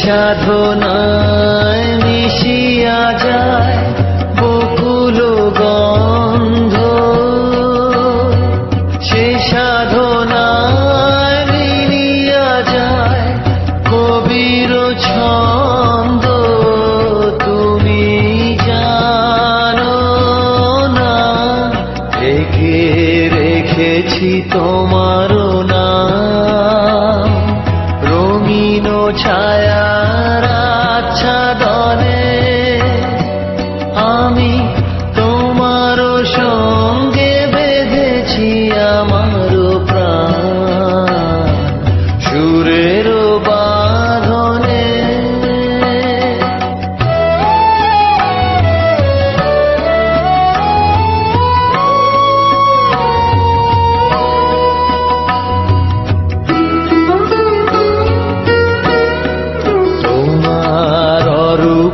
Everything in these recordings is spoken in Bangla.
সাধনায় মিশিয়া যায় বকুল গন্ধ। সে সাধনায় মিলিয়া যায় কবির ছন্দ। তুমি জানো না, রেখে রেখেছি তোমার নাম। छाया रा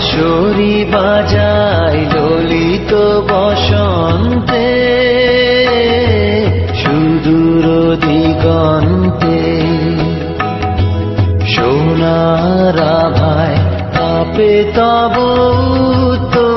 বাঁশরি বাজায় ললিত বসন্তে সুদূর দিগন্তে। সোনারা ভাই তাপে তব তরি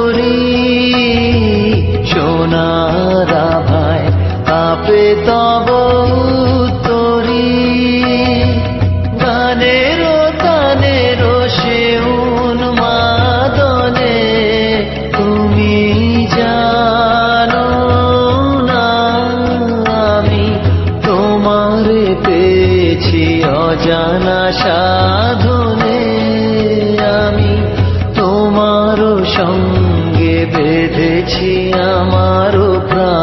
জানা সাধনে আমি তোমারও সঙ্গে বেঁধেছি আমারও প্রাণ।